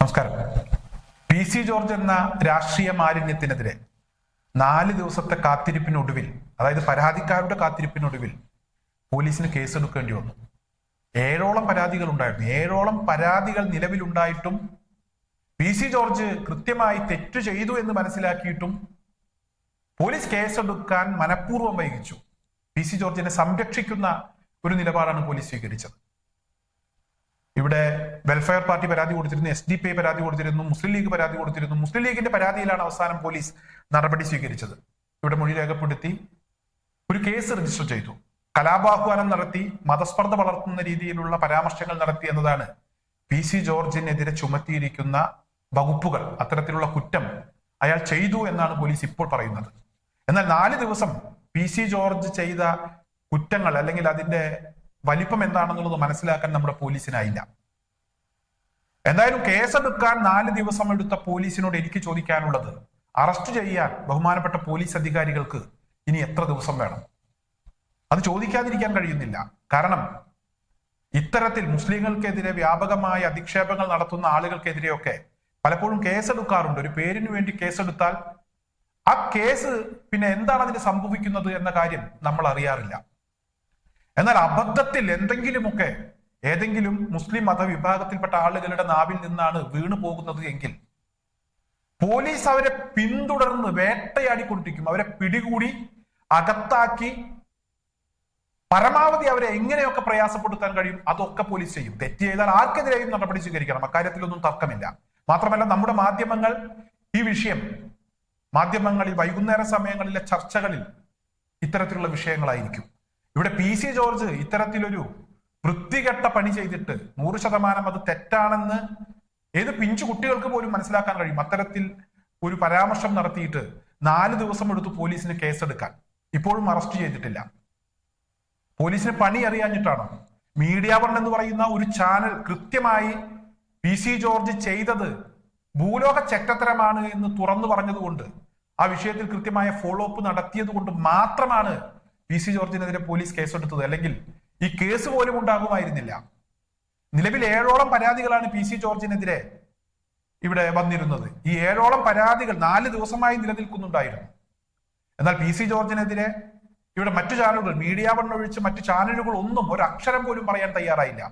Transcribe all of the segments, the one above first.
നമസ്കാരം. P C George എന്ന രാഷ്ട്രീയ മാലിന്യത്തിനെതിരെ നാല് ദിവസത്തെ കാത്തിരിപ്പിനൊടുവിൽ അതായത് പരാതിക്കാരുടെ കാത്തിരിപ്പിനൊടുവിൽ പോലീസിന് കേസെടുക്കേണ്ടി വന്നു. ഏഴോളം പരാതികൾ ഉണ്ടായിരുന്നു. ഏഴോളം പരാതികൾ നിലവിലുണ്ടായിട്ടും പി സി ജോർജ് കൃത്യമായി തെറ്റു ചെയ്തു എന്ന് മനസ്സിലാക്കിയിട്ടും പോലീസ് കേസെടുക്കാൻ മനഃപൂർവം വൈകിച്ചു. പി സി ജോർജിനെ സംരക്ഷിക്കുന്ന ഒരു നിലപാടാണ് പോലീസ് സ്വീകരിച്ചത്. ഇവിടെ വെൽഫെയർ പാർട്ടി പരാതി കൊടുത്തിരുന്നു എസ് ഡി പി പരാതി കൊടുത്തിരുന്നു മുസ്ലിം ലീഗ് പരാതി കൊടുത്തിരുന്നു. മുസ്ലിം ലീഗിന്റെ പരാതിയിലാണ് അവസാനം പോലീസ് നടപടി സ്വീകരിച്ചത്. ഇവിടെ മൊഴി രേഖപ്പെടുത്തി ഒരു കേസ് രജിസ്റ്റർ ചെയ്തു. കലാപാഹ്വാനം നടത്തി മതസ്പർദ്ധ വളർത്തുന്ന രീതിയിലുള്ള പരാമർശങ്ങൾ നടത്തി എന്നതാണ് പി സി ജോർജിനെതിരെ ചുമത്തിയിരിക്കുന്ന വകുപ്പുകൾ അത്തരത്തിലുള്ള കുറ്റം അയാൾ ചെയ്തു എന്നാണ് പോലീസ് ഇപ്പോൾ പറയുന്നത്. എന്നാൽ നാല് ദിവസം പി സി ജോർജ് ചെയ്ത കുറ്റങ്ങൾ അല്ലെങ്കിൽ അതിന്റെ വലിപ്പം എന്താണെന്നുള്ളത് മനസ്സിലാക്കാൻ നമ്മുടെ പോലീസിനായില്ല. എന്തായാലും കേസെടുക്കാൻ നാല് ദിവസം എടുത്ത പോലീസിനോട് എനിക്ക് ചോദിക്കാനുള്ളത് അറസ്റ്റ് ചെയ്യാൻ ബഹുമാനപ്പെട്ട പോലീസ് അധികാരികൾക്ക് ഇനി എത്ര ദിവസം വേണം? അത് ചോദിക്കാതിരിക്കാൻ കഴിയുന്നില്ല. കാരണം ഇത്തരത്തിൽ മുസ്ലിങ്ങൾക്കെതിരെ വ്യാപകമായ അധിക്ഷേപങ്ങൾ നടത്തുന്ന ആളുകൾക്കെതിരെയൊക്കെ പലപ്പോഴും കേസെടുക്കാറുണ്ട്. ഒരു പേരിന് വേണ്ടി കേസെടുത്താൽ ആ കേസ് പിന്നെ എന്താണ് അതിന് സംഭവിക്കുന്നത് എന്ന കാര്യം നമ്മൾ അറിയാറില്ല. എന്നാൽ അബദ്ധത്തിൽ എന്തെങ്കിലുമൊക്കെ ഏതെങ്കിലും മുസ്ലിം മതവിഭാഗത്തിൽപ്പെട്ട ആളുകളുടെ നാവിൽ നിന്നാണ് വീണു പോകുന്നത് എങ്കിൽ പോലീസ് അവരെ പിന്തുടർന്ന് വേട്ടയാടിക്കൊണ്ടിരിക്കും. അവരെ പിടികൂടി അകത്താക്കി പരമാവധി അവരെ എങ്ങനെയൊക്കെ പ്രയാസപ്പെടുത്താൻ കഴിയും അതൊക്കെ പോലീസ് ചെയ്യും. തെറ്റ് ചെയ്താൽ ആർക്കെതിരെയും നടപടി സ്വീകരിക്കണം. അക്കാര്യത്തിലൊന്നും തർക്കമില്ല. മാത്രമല്ല നമ്മുടെ മാധ്യമങ്ങൾ ഈ വിഷയം മാധ്യമങ്ങളിൽ വൈകുന്നേര സമയങ്ങളിലെ ചർച്ചകളിൽ ഇത്തരത്തിലുള്ള വിഷയങ്ങളായിരിക്കും. ഇവിടെ പി സി ജോർജ് ഇത്തരത്തിലൊരു വൃത്തികെട്ട പണി ചെയ്തിട്ട് നൂറ് ശതമാനം അത് തെറ്റാണെന്ന് ഏത് പിഞ്ചു കുട്ടികൾക്ക് പോലും മനസ്സിലാക്കാൻ കഴിയും. അത്തരത്തിൽ ഒരു പരാമർശം നടത്തിയിട്ട് നാല് ദിവസം എടുത്ത് പോലീസിന് കേസെടുക്കാൻ. ഇപ്പോഴും അറസ്റ്റ് ചെയ്തിട്ടില്ല. പോലീസിന് പണി അറിയാഞ്ഞിട്ടാണോ? മീഡിയ വൺ എന്ന് പറയുന്ന ഒരു ചാനൽ കൃത്യമായി പി സി ജോർജ് ചെയ്തത് ഭൂലോക ചെറ്റത്തരമാണ് എന്ന് തുറന്നു പറഞ്ഞതുകൊണ്ട് ആ വിഷയത്തിൽ കൃത്യമായ ഫോളോ അപ്പ് നടത്തിയത് കൊണ്ട് മാത്രമാണ് പി സി ജോർജിനെതിരെ പോലീസ് കേസെടുത്തത് അല്ലെങ്കിൽ ഈ കേസ് പോലും ഉണ്ടാകുമായിരുന്നില്ല. നിലവിൽ ഏഴോളം പരാതികളാണ് പി സി ജോർജിനെതിരെ ഇവിടെ വന്നിരുന്നത്. ഈ ഏഴോളം പരാതികൾ നാല് ദിവസമായി നിലനിൽക്കുന്നുണ്ടായിരുന്നു. എന്നാൽ പി സി ജോർജിനെതിരെ ഇവിടെ മറ്റു ചാനലുകൾ മീഡിയ വൺ ഒഴിച്ച് മറ്റു ചാനലുകൾ ഒന്നും ഒരു അക്ഷരം പോലും പറയാൻ തയ്യാറായില്ല.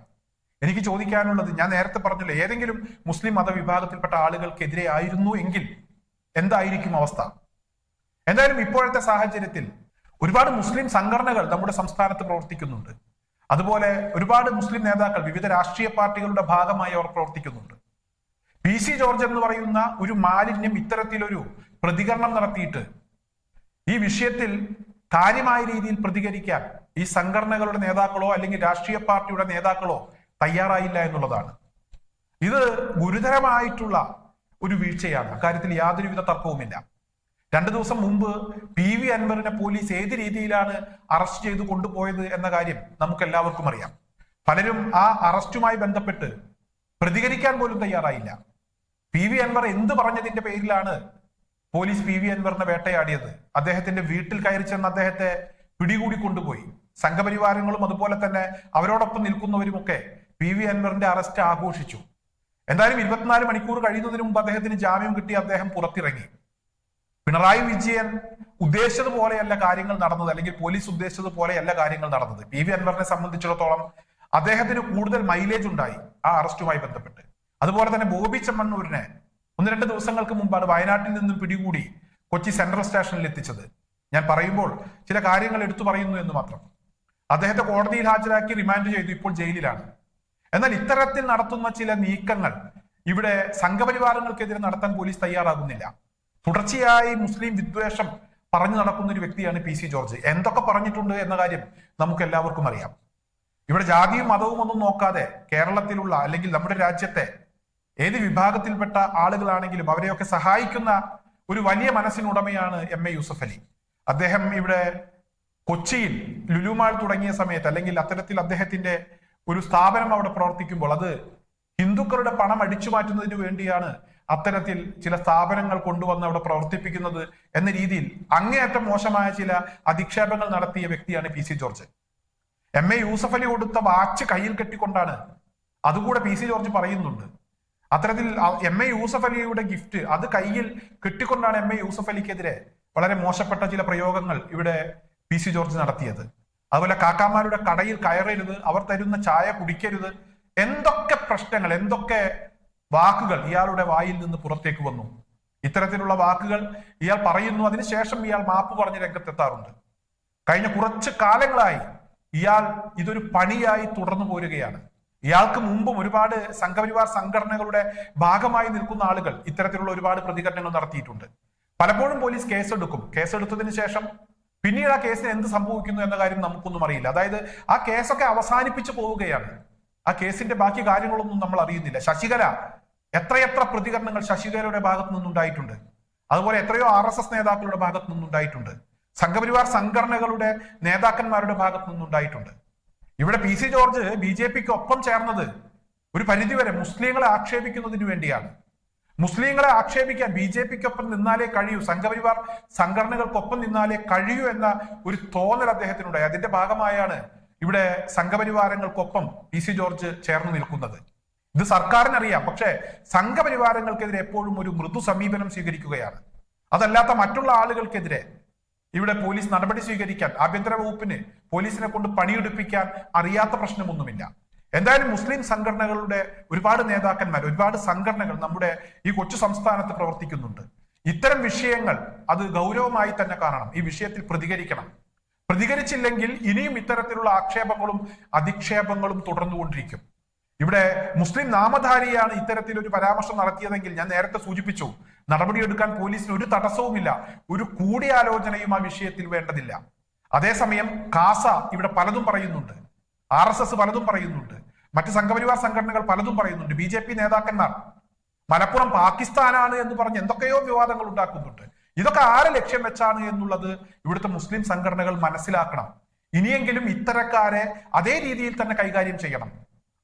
എനിക്ക് ചോദിക്കാനുള്ളത് ഞാൻ നേരത്തെ പറഞ്ഞല്ലോ ഏതെങ്കിലും മുസ്ലിം മതവിഭാഗത്തിൽപ്പെട്ട ആളുകൾക്കെതിരെ ആയിരുന്നു എങ്കിൽ എന്തായിരിക്കും അവസ്ഥ? എന്തായാലും ഇപ്പോഴത്തെ സാഹചര്യത്തിൽ ഒരുപാട് മുസ്ലിം സംഘടനകൾ നമ്മുടെ സംസ്ഥാനത്ത് പ്രവർത്തിക്കുന്നുണ്ട്. അതുപോലെ ഒരുപാട് മുസ്ലിം നേതാക്കൾ വിവിധ രാഷ്ട്രീയ പാർട്ടികളുടെ ഭാഗമായി അവർ പ്രവർത്തിക്കുന്നുണ്ട്. പി സി ജോർജ് എന്ന് പറയുന്ന ഒരു മാലിന്യം ഇത്തരത്തിലൊരു പ്രതികരണം നടത്തിയിട്ട് ഈ വിഷയത്തിൽ കാര്യമായ രീതിയിൽ പ്രതികരിക്കാൻ ഈ സംഘടനകളുടെ നേതാക്കളോ അല്ലെങ്കിൽ രാഷ്ട്രീയ പാർട്ടിയുടെ നേതാക്കളോ തയ്യാറായില്ല എന്നുള്ളതാണ്. ഇത് ഗുരുതരമായിട്ടുള്ള ഒരു വീഴ്ചയാണ്. അക്കാര്യത്തിൽ യാതൊരുവിധ തർക്കവുമില്ല. രണ്ടു ദിവസം മുമ്പ് പി വി അൻവറിനെ പോലീസ് ഏത് രീതിയിലാണ് അറസ്റ്റ് ചെയ്ത് കൊണ്ടുപോയത് എന്ന കാര്യം നമുക്ക് എല്ലാവർക്കും അറിയാം. പലരും ആ അറസ്റ്റുമായി ബന്ധപ്പെട്ട് പ്രതികരിക്കാൻ പോലും തയ്യാറായില്ല. പി വി അൻവർ എന്ത് പറഞ്ഞതിന്റെ പേരിലാണ് പോലീസ് പി വി അൻവറിനെ വേട്ടയാടിയത്? അദ്ദേഹത്തിന്റെ വീട്ടിൽ കയറി ചെന്ന് അദ്ദേഹത്തെ പിടികൂടി കൊണ്ടുപോയി. സംഘപരിവാരങ്ങളും അതുപോലെ തന്നെ അവരോടൊപ്പം നിൽക്കുന്നവരുമൊക്കെ പി വി അൻവറിന്റെ അറസ്റ്റ് ആഘോഷിച്ചു. എന്തായാലും ഇരുപത്തിനാല് മണിക്കൂർ കഴിയുന്നതിന് മുമ്പ് അദ്ദേഹത്തിന് ജാമ്യം കിട്ടി അദ്ദേഹം പുറത്തിറങ്ങി. പിണറായി വിജയൻ ഉദ്ദേശിച്ചത് പോലെയല്ല കാര്യങ്ങൾ നടന്നത് അല്ലെങ്കിൽ പോലീസ് ഉദ്ദേശിച്ചത് പോലെയല്ല കാര്യങ്ങൾ നടന്നത്. പി വി അൻവറിനെ സംബന്ധിച്ചിടത്തോളം അദ്ദേഹത്തിന് കൂടുതൽ മൈലേജ് ഉണ്ടായി ആ അറസ്റ്റുമായി ബന്ധപ്പെട്ട്. അതുപോലെ തന്നെ ബോബി ചെമ്മണ്ണൂരിനെ ഒന്ന് രണ്ട് ദിവസങ്ങൾക്ക് മുമ്പാണ് വയനാട്ടിൽ നിന്നും പിടികൂടി കൊച്ചി സെൻട്രൽ സ്റ്റേഷനിൽ എത്തിച്ചത്. ഞാൻ പറയുമ്പോൾ ചില കാര്യങ്ങൾ എടുത്തു പറയുന്നു എന്ന് മാത്രം. അദ്ദേഹത്തെ കോടതിയിൽ ഹാജരാക്കി റിമാൻഡ് ചെയ്തു ഇപ്പോൾ ജയിലിലാണ്. എന്നാൽ ഇത്തരത്തിൽ നടത്തുന്ന ചില നീക്കങ്ങൾ ഇവിടെ സംഘപരിവാരങ്ങൾക്കെതിരെ നടത്താൻ പോലീസ് തയ്യാറാകുന്നില്ല. തുടർച്ചയായി മുസ്ലിം വിദ്വേഷം പറഞ്ഞു നടക്കുന്ന ഒരു വ്യക്തിയാണ് പി സി ജോർജ്. എന്തൊക്കെ പറഞ്ഞിട്ടുണ്ട് എന്ന കാര്യം നമുക്ക് എല്ലാവർക്കും അറിയാം. ഇവിടെ ജാതിയും മതവും ഒന്നും നോക്കാതെ കേരളത്തിലുള്ള അല്ലെങ്കിൽ നമ്മുടെ രാജ്യത്തെ ഏത് വിഭാഗത്തിൽപ്പെട്ട ആളുകളാണെങ്കിലും അവരെയൊക്കെ സഹായിക്കുന്ന ഒരു വലിയ മനസ്സിനുടമയാണ് എം എ യൂസഫ് അലി. അദ്ദേഹം ഇവിടെ കൊച്ചിയിൽ ലുലുമാൾ തുടങ്ങിയ സമയത്ത് അല്ലെങ്കിൽ അത്തരത്തിൽ അദ്ദേഹത്തിന്റെ ഒരു സ്ഥാപനം അവിടെ പ്രവർത്തിക്കുമ്പോൾ അത് ഹിന്ദുക്കളുടെ പണം അടിച്ചു മാറ്റുന്നതിന് വേണ്ടിയാണ് അത്തരത്തിൽ ചില സ്ഥാപനങ്ങൾ കൊണ്ടുവന്ന് അവിടെ പ്രവർത്തിപ്പിക്കുന്നത് എന്ന രീതിയിൽ അങ്ങേയറ്റം മോശമായ ചില അധിക്ഷേപങ്ങൾ നടത്തിയ വ്യക്തിയാണ് P C George. M A Yusuf Ali കൊടുത്ത വാച്ച് കയ്യിൽ കെട്ടിക്കൊണ്ടാണ്. അതുകൂടെ പി സി ജോർജ് പറയുന്നുണ്ട്. അത്തരത്തിൽ എം എ യൂസഫ് അലിയുടെ ഗിഫ്റ്റ് അത് കയ്യിൽ കെട്ടിക്കൊണ്ടാണ് എം എ യൂസഫ് അലിക്കെതിരെ വളരെ മോശപ്പെട്ട ചില പ്രയോഗങ്ങൾ ഇവിടെ പി സി ജോർജ് നടത്തിയത്. അതുപോലെ കാക്കാമാരുടെ കടയിൽ കയറരുത് അവർ തരുന്ന ചായ കുടിക്കരുത് എന്തൊക്കെ പ്രശ്നങ്ങൾ എന്തൊക്കെ വാക്കുകൾ ഇയാളുടെ വായിൽ നിന്ന് പുറത്തേക്ക് വന്നു. ഇത്തരത്തിലുള്ള വാക്കുകൾ ഇയാൾ പറയുന്നു. അതിനുശേഷം ഇയാൾ മാപ്പ് പറഞ്ഞ് രംഗത്തെത്താറുണ്ട്. കഴിഞ്ഞ കുറച്ച് കാലങ്ങളായി ഇയാൾ ഇതൊരു പണിയായി തുടർന്നു പോരുകയാണ്. ഇയാൾക്ക് മുമ്പും ഒരുപാട് സംഘപരിവാർ സംഘടനകളുടെ ഭാഗമായി നിൽക്കുന്ന ആളുകൾ ഇത്തരത്തിലുള്ള ഒരുപാട് പ്രതികരണങ്ങൾ നടത്തിയിട്ടുണ്ട്. പലപ്പോഴും പോലീസ് കേസെടുക്കും. കേസെടുത്തതിന് ശേഷം പിന്നീട് ആ കേസിന് എന്ത് സംഭവിക്കുന്നു എന്ന കാര്യം നമുക്കൊന്നും അറിയില്ല. അതായത് ആ കേസൊക്കെ അവസാനിപ്പിച്ചു പോവുകയാണ്. ആ കേസിന്റെ ബാക്കി കാര്യങ്ങളൊന്നും നമ്മൾ അറിയുന്നില്ല. ശശികല എത്രയെത്ര പ്രതികരണങ്ങൾ ശശിധരയുടെ ഭാഗത്തു നിന്നുണ്ടായിട്ടുണ്ട്? അതുപോലെ എത്രയോ ആർ എസ് എസ് നേതാക്കളുടെ ഭാഗത്തു നിന്നുണ്ടായിട്ടുണ്ട്. സംഘപരിവാർ സംഘടനകളുടെ നേതാക്കന്മാരുടെ ഭാഗത്തു നിന്നുണ്ടായിട്ടുണ്ട്. ഇവിടെ P C George B J പിക്ക് ഒപ്പം ചേർന്നത് ഒരു പരിധിവരെ മുസ്ലിങ്ങളെ ആക്ഷേപിക്കുന്നതിന് വേണ്ടിയാണ്. മുസ്ലിങ്ങളെ ആക്ഷേപിക്കാൻ ബി ജെ പിക്കൊപ്പം നിന്നാലേ കഴിയൂ സംഘപരിവാർ സംഘടനകൾക്കൊപ്പം നിന്നാലേ കഴിയൂ എന്ന ഒരു തോന്നൽ അദ്ദേഹത്തിനുണ്ടായി. അതിന്റെ ഭാഗമായാണ് ഇവിടെ സംഘപരിവാരങ്ങൾക്കൊപ്പം പി സി ജോർജ് ചേർന്ന് നിൽക്കുന്നത്. ഇത് സർക്കാരിനറിയാം. പക്ഷേ സംഘപരിവാരങ്ങൾക്കെതിരെ എപ്പോഴും ഒരു മൃദു സമീപനം സ്വീകരിക്കുകയാണ്. അതല്ലാത്ത മറ്റുള്ള ആളുകൾക്കെതിരെ ഇവിടെ പോലീസ് നടപടി സ്വീകരിക്കാൻ ആഭ്യന്തര വകുപ്പിന് പോലീസിനെ കൊണ്ട് പണിയെടുപ്പിക്കാൻ അറിയാത്ത പ്രശ്നമൊന്നുമില്ല. എന്തായാലും മുസ്ലിം സംഘടനകളുടെ ഒരുപാട് നേതാക്കന്മാർ ഒരുപാട് സംഘടനകൾ നമ്മുടെ ഈ കൊച്ചു സംസ്ഥാനത്ത് പ്രവർത്തിക്കുന്നുണ്ട്. ഇത്തരം വിഷയങ്ങൾ അത് ഗൗരവമായി തന്നെ കാണണം. ഈ വിഷയത്തിൽ പ്രതികരിക്കണം. പ്രതികരിച്ചില്ലെങ്കിൽ ഇനിയും ഇത്തരത്തിലുള്ള ആക്ഷേപങ്ങളും അധിക്ഷേപങ്ങളും തുടർന്നുകൊണ്ടിരിക്കും. ഇവിടെ മുസ്ലിം നാമധാരിയാണ് ഇത്തരത്തിൽ ഒരു പരാമർശം നടത്തിയതെങ്കിൽ ഞാൻ നേരത്തെ സൂചിപ്പിച്ചു നടപടിയെടുക്കാൻ പോലീസിന് ഒരു തടസ്സവുമില്ല ഒരു കൂടിയാലോചനയും ആ വിഷയത്തിൽ വേണ്ടതില്ല. അതേസമയം കാസ ഇവിടെ പലതും പറയുന്നുണ്ട് ആർ എസ് എസ് പലതും പറയുന്നുണ്ട് മറ്റ് സംഘപരിവാർ സംഘടനകൾ പലതും പറയുന്നുണ്ട് ബി ജെ പി നേതാക്കന്മാർ. മലപ്പുറം പാകിസ്ഥാനാണ് എന്ന് പറഞ്ഞ് എന്തൊക്കെയോ വിവാദങ്ങൾ ഉണ്ടാക്കുന്നുണ്ട്. ഇതൊക്കെ ആരെ ലക്ഷ്യം വെച്ചാണ് എന്നുള്ളത് ഇവിടുത്തെ മുസ്ലിം സംഘടനകൾ മനസ്സിലാക്കണം. ഇനിയെങ്കിലും ഇത്തരക്കാരെ അതേ രീതിയിൽ തന്നെ കൈകാര്യം ചെയ്യണം.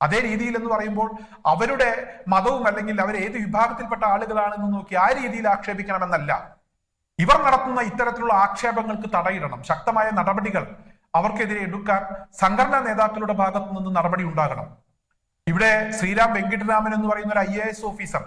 അതേ രീതിയിൽ എന്ന് പറയുമ്പോൾ അവരുടെ മതവും അല്ലെങ്കിൽ അവർ ഏത് വിഭാഗത്തിൽപ്പെട്ട ആളുകളാണെന്ന് നോക്കി ആ രീതിയിൽ ആക്ഷേപിക്കണമെന്നല്ല. ഇവർ നടത്തുന്ന ഇത്തരത്തിലുള്ള ആക്ഷേപങ്ങൾക്ക് തടയിടണം. ശക്തമായ നടപടികൾ അവർക്കെതിരെ എടുക്കാൻ സംഘടനാ നേതാക്കളുടെ ഭാഗത്തു നിന്ന് നടപടി ഉണ്ടാകണം. ഇവിടെ ശ്രീരാം വെങ്കിട്ടരാമൻ എന്ന് പറയുന്ന ഒരു ഐ എ എസ് ഓഫീസർ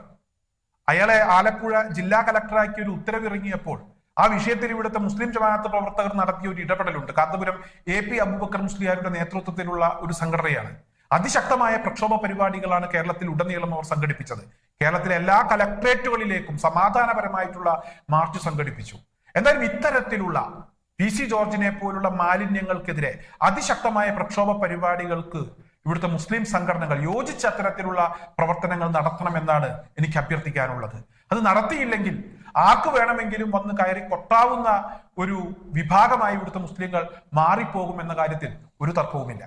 അയാളെ ആലപ്പുഴ ജില്ലാ കലക്ടറാക്കി ഒരു ഉത്തരവിറങ്ങിയപ്പോൾ ആ വിഷയത്തിൽ ഇവിടുത്തെ മുസ്ലിം ജമാഅത്ത് പ്രവർത്തകർ നടത്തിയ ഒരു ഇടപെടലുണ്ട്. കാന്തപുരം എ പി അബൂബക്കർ മുസ്ലിയാരുടെ നേതൃത്വത്തിലുള്ള ഒരു സംഘടനയാണ്. അതിശക്തമായ പ്രക്ഷോഭ പരിപാടികളാണ് കേരളത്തിൽ ഉടനീളം അവർ സംഘടിപ്പിച്ചത്. കേരളത്തിലെ എല്ലാ കലക്ട്രേറ്റുകളിലേക്കും സമാധാനപരമായിട്ടുള്ള മാർച്ച് സംഘടിപ്പിച്ചു. എന്തായാലും ഇത്തരത്തിലുള്ള പി സി ജോർജിനെ പോലുള്ള മാലിന്യങ്ങൾക്കെതിരെ അതിശക്തമായ പ്രക്ഷോഭ പരിപാടികൾക്ക് ഇവിടുത്തെ മുസ്ലിം സംഘടനകൾ യോജിച്ച അത്തരത്തിലുള്ള പ്രവർത്തനങ്ങൾ നടത്തണമെന്നാണ് എനിക്ക് അഭ്യർത്ഥിക്കാനുള്ളത്. അത് നടത്തിയില്ലെങ്കിൽ ആർക്ക് വേണമെങ്കിലും വന്ന് കയറി കൊട്ടാവുന്ന ഒരു വിഭാഗമായി ഇവിടുത്തെ മുസ്ലിങ്ങൾ മാറിപ്പോകും എന്ന കാര്യത്തിൽ ഒരു തർക്കവുമില്ല.